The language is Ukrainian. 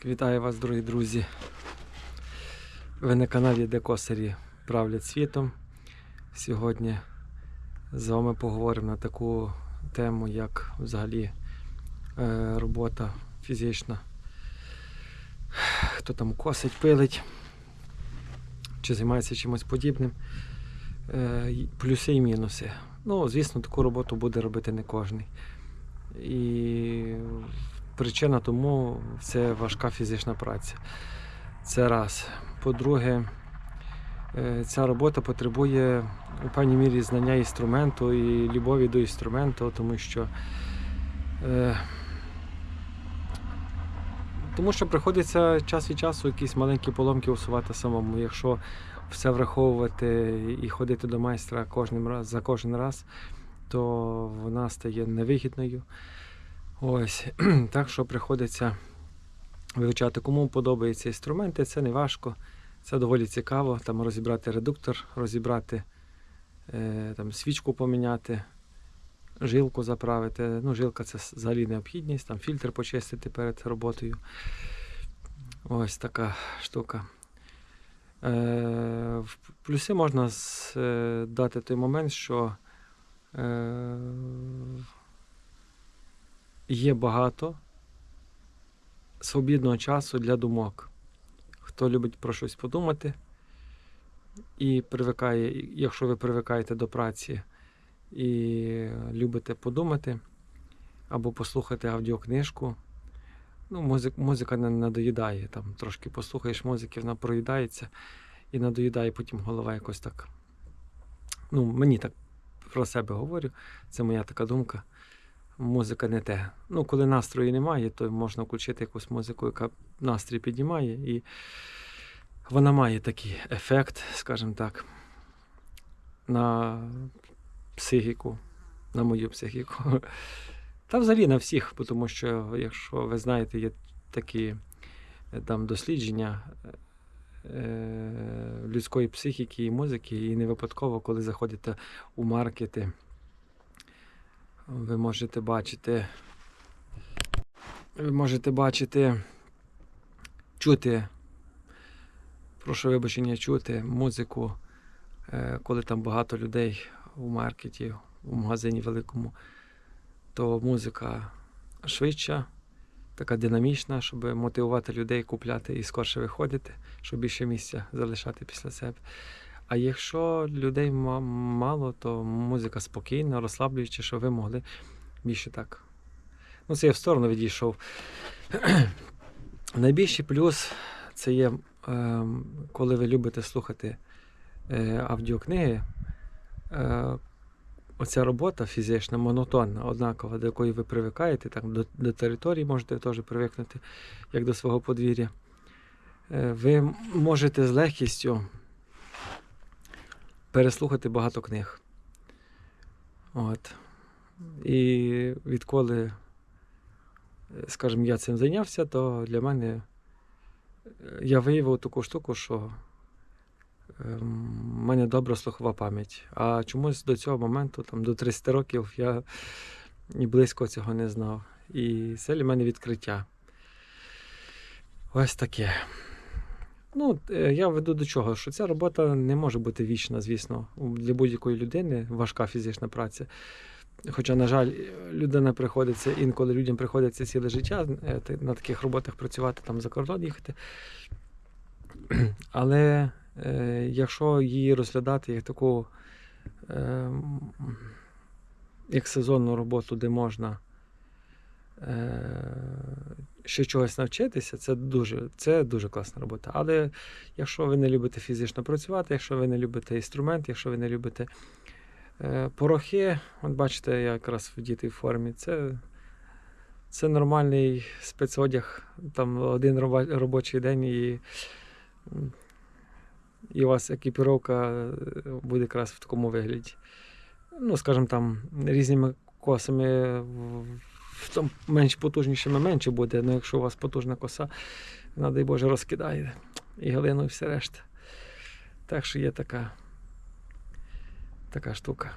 Так, вітаю вас, дорогі друзі. Ви на каналі Де Косарі правлять світом. Сьогодні з вами поговоримо на таку тему, як взагалі е, робота фізична. Хто там косить, пилить, чи займається чимось подібним. Е, плюси і мінуси. Ну, звісно, таку роботу буде робити не кожен. І причина тому це важка фізична праця. Це раз. По-друге, е, ця робота потребує у певній мірі знання інструменту і любові до інструменту, тому що, е, тому що приходиться час від часу якісь маленькі поломки усувати самому. Якщо все враховувати і ходити до майстра кожним раз, за кожен раз, то вона стає невигідною. Ось, так що приходиться вивчати, кому подобаються інструменти, це не важко, це доволі цікаво. Там розібрати редуктор, розібрати е, там, свічку поміняти, жилку заправити. Ну, жилка це взагалі необхідність, там фільтр почистити перед роботою. Ось така штука. Е, в плюси можна е, дати той момент, що є багато свобідного часу для думок. Хто любить про щось подумати і привикає, якщо ви привикаєте до праці і любите подумати або послухати аудіокнижку, ну, музик, музика не надоїдає. Там трошки послухаєш музики, вона проїдається і надоїдає потім голова якось так. Ну, мені так про себе говорю, це моя така думка музика не те. Ну, коли настрою немає, то можна включити якусь музику, яка настрій піднімає, і вона має такий ефект, скажімо так, на психіку, на мою психіку. Та взагалі на всіх, тому що, якщо ви знаєте, є такі е, там дослідження е, людської психіки і музики, і не випадково, коли заходите у маркети, ви можете бачити. Ви можете бачити, чути, прошу вибачення, чути музику, е, коли там багато людей у маркеті, у магазині великому, то музика швидша, така динамічна, щоб мотивувати людей купляти і скорше виходити, щоб більше місця залишати після себе. А якщо людей мало, то музика спокійна, розслаблююча, щоб ви могли більше так. Ну, це я в сторону відійшов. Найбільший плюс це є, ем, коли ви любите слухати е, аудіокниги. Е, оця робота фізична, монотонна, однакова, до якої ви привикаєте, там, до, до території можете теж привикнути, як до свого подвір'я. Е, ви можете з легкістю переслухати багато книг. От. І відколи, е, скажімо, я цим зайнявся, то для мене е, я виявив таку штуку, що в мене добра слухова пам'ять. А чомусь до цього моменту, там, до 30 років, я і близько цього не знав. І це для мене відкриття. Ось таке. Ну, е, я веду до чого, що ця робота не може бути вічна, звісно. Для будь-якої людини важка фізична праця. Хоча, на жаль, людина приходиться, інколи людям приходиться ціле життя е, на таких роботах працювати, там за кордон їхати. Але е, якщо її розглядати як таку е, як сезонну роботу, де можна е, ще чогось навчитися, це дуже, це дуже класна робота. Але якщо ви не любите фізично працювати, якщо ви не любите інструмент, якщо ви не любите е, порохи, от бачите, я якраз в дітей формі, це, це нормальний спецодяг, там один робочий день і, і у вас екіпіровка е, буде якраз в такому вигляді. Ну, скажімо, там різними косами там менш потужнішими менше буде, але якщо у вас потужна коса, вона, дай Боже, розкидає і глину, і все решта. Так що є така, така штука.